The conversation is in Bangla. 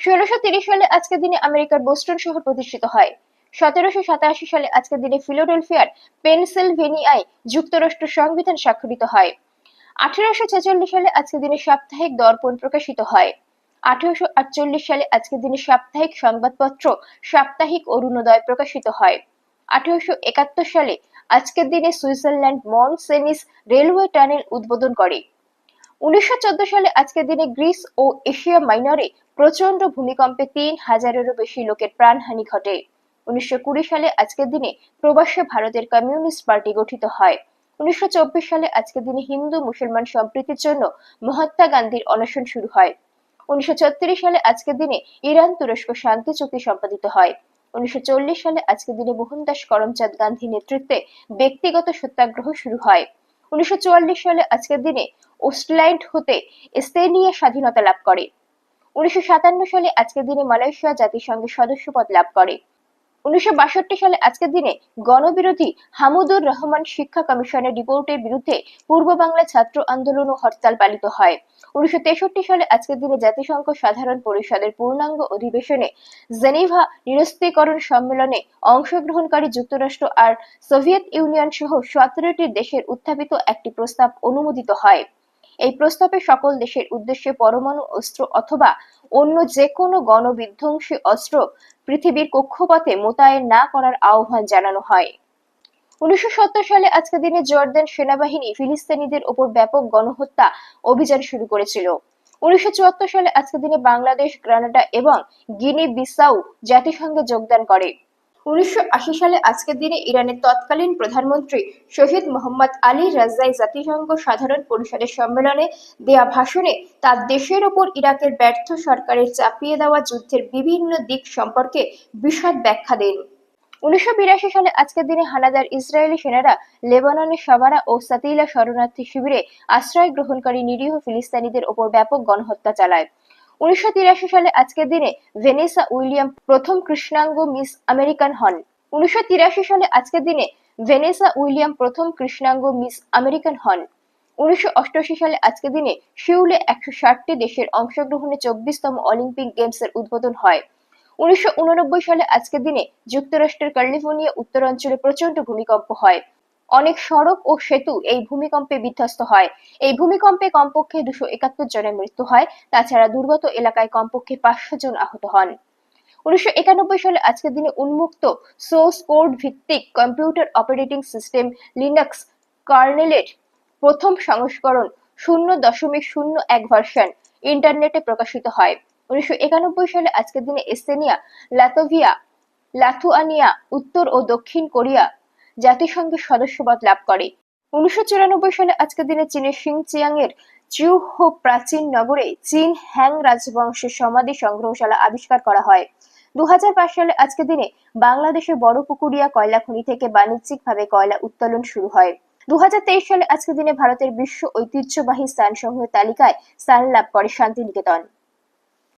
ষোলোশো সালে আজকের দিনে আমেরিকার বোস্টন শহর প্রতিষ্ঠিত হয়। সতেরোশো সাতাশি সালে আজকের দিনে পেনসিলভেনিয়ায় যুক্তরাষ্ট্র সংবিধান স্বাক্ষরিত হয়। আঠারোশো ছেচল্লিশ সালে আজকের দিনে সাপ্তাহিক দর্পণ প্রকাশিত হয়। আঠারোশো আটচল্লিশ সালে আজকের দিনে সাপ্তাহিক সংবাদপত্র সাপ্তাহিক অরুণোদয় প্রকাশিত হয়। আঠারোশো একাত্তর সালে আজকের দিনে সুইজারল্যান্ড মন সেনিস রেলওয়ে টানেল উদ্বোধন করে। উনিশশো চোদ্দ সালে আজকের দিনে গ্রিস ও এশিয়া মাইনরে প্রচণ্ড ভূমিকম্পে তিন হাজারেরও বেশি লোকের প্রাণহানি ঘটে। উনিশশো কুড়ি সালে আজকের দিনে প্রবাসে ভারতের কমিউনিস্ট পার্টি গঠিত হয়। উনিশশো চব্বিশ সালে আজকের দিনে হিন্দু, মুসলমান সম্প্রীতির জন্য মহাত্মা গান্ধীর অনশন শুরু হয়। উনিশশো সালে আজকের দিনে ইরান তুরস্ক শান্তি চুক্তি সম্পাদিত হয়। উনিশশো চল্লিশ সালে আজকের দিনে মোহনদাস করমচাঁদ গান্ধী নেতৃত্বে ব্যক্তিগত সত্যাগ্রহ শুরু হয়। উনিশশো চুয়াল্লিশ সালে আজকের দিনে ওস্টল্যান্ড হতে এস্তেনিয়া স্বাধীনতা লাভ করে। উনিশশো সালে আজকের দিনে মালয়েশিয়া জাতিসংঘের সদস্যপদ লাভ করে। উনিশশো সালে আজকের দিনে গণবিরোধী হামুদুর রহমান শিক্ষা কমিশনের রিপোর্টের বিরুদ্ধে পূর্ব বাংলা ছাত্র আন্দোলন ও হরতাল পালিত হয়। উনিশশো সালে আজকের দিনে জাতিসংঘ সাধারণ পরিষদের পূর্ণাঙ্গ অধিবেশনে জেনিভা নিরস্ত্রীকরণ সম্মেলনে অংশগ্রহণকারী যুক্তরাষ্ট্র আর সোভিয়েত ইউনিয়ন সহ সতেরোটি দেশের উত্থাপিত একটি প্রস্তাব অনুমোদিত হয়। এই প্রস্তাবে সকল দেশের উদ্দেশ্যে পরমাণু অস্ত্র অথবা অন্য যে কোনো গণবিধ্বংসী অস্ত্র পৃথিবীর কক্ষপথে মোতায়েন না করার আহ্বান জানানো হয়। উনিশশো সত্তর সালে দিনে জর্দান সেনাবাহিনী ফিলিস্তিনিদের ওপর ব্যাপক গণহত্যা অভিযান শুরু করেছিল। উনিশশো চুয়াত্তর সালে আজকের দিনে বাংলাদেশ গ্রানাডা এবং গিনি বিসাউ জাতিসংঘে যোগদান করে। উনিশশো সালে আজকের দিনে ইরানের তৎকালীন প্রধানমন্ত্রী শহীদ মোহাম্মদ আলী রাজাই জাতিসংঘ সাধারণ পরিষদের সম্মেলনে দেয়া ভাষণে তার দেশের ওপর ইরাকের ব্যর্থ সরকারের চাপিয়ে দেওয়া যুদ্ধের বিভিন্ন দিক সম্পর্কে বিশদ ব্যাখ্যা দেন। উনিশশো বিরাশি সালে আজকের দিনে হানাদার ইসরায়েলি সেনারা লেবাননের সাবারা ও সাতিলা শরণার্থী শিবিরে আশ্রয় গ্রহণকারী নিরীহ ফিলিস্তিনিদের ওপর ব্যাপক গণহত্যা চালায়। উনিশশো সালে আজকের দিনে ভেনেসা উইলিয়াম প্রথম কৃষ্ণাঙ্গ মিস আমেরিকান হন। উনিশশো অষ্টআশি সালে আজকের দিনে ভেনেসা উইলিয়াম প্রথম কৃষ্ণাঙ্গ মিস আমেরিকান হন। উনিশশো সালে আজকের দিনে সিউলে একশো ষাটটি দেশের অংশগ্রহণে চব্বিশতম অলিম্পিক গেমস এর উদ্বোধন হয়। উনিশশো উননব্বই সালে আজকের দিনে যুক্তরাষ্ট্রের ক্যালিফোর্নিয়া উত্তরাঞ্চলে প্রচণ্ড ভূমিকম্প হয়। অনেক সড়ক ও সেতু এই ভূমিকম্পে বিধ্বস্ত হয়। এই ভূমিকম্পে কমপক্ষে দুশো একাত্তর জনের মৃত্যু হয়, তাছাড়া দুর্গত এলাকায় কমপক্ষে পাঁচশো জন আহত হন। উনিশশো একানব্বই সালে আজকের দিনে উন্মুক্ত সোর্স কোড ভিত্তিক কম্পিউটার অপারেটিং সিস্টেম লিনাক্স কার্নেলের প্রথম সংস্করণ শূন্য দশমিক শূন্য এক ভার্সন ইন্টারনেটে প্রকাশিত হয়। উনিশশো একানব্বই সালে আজকের দিনে এস্তেনিয়া লাতভিয়া, লাথুয়ানিয়া, উত্তর ও দক্ষিণ কোরিয়া জাতিসংঘের সদস্যপদ লাভ করে। উনিশশো চুরানব্বই সালে আজকের দিনে চীনের সিংচিয়াং এর চিউহো প্রাচীন নগরে চীন হ্যাং রাজবংশের সমাধি সংগ্রহশালা আবিষ্কার করা হয়। দু হাজার পাঁচ সালে আজকের দিনে বাংলাদেশের বড় পুকুরিয়া কয়লা খনি থেকে বাণিজ্যিকভাবে কয়লা উত্তোলন শুরু হয়। দু হাজার তেইশ সালে আজকের দিনে ভারতের বিশ্ব ঐতিহ্যবাহী স্থানসমূহের তালিকায় স্থান লাভ করে শান্তিনিকেতন।